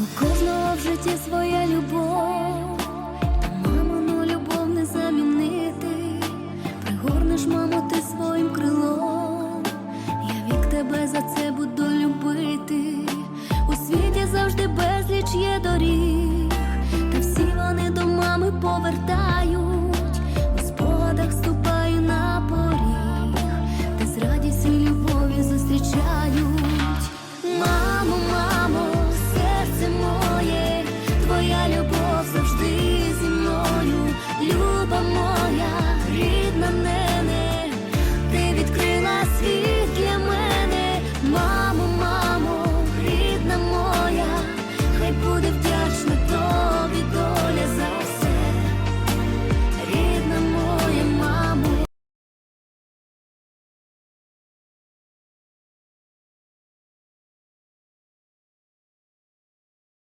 У кожного в житті своя любов, та мамину любов не замінити. Пригорнеш, маму, ти своїм крилом. Я вік тебе за це буду любити. У світі завжди безліч є доріг, та всі вони до мами повертають.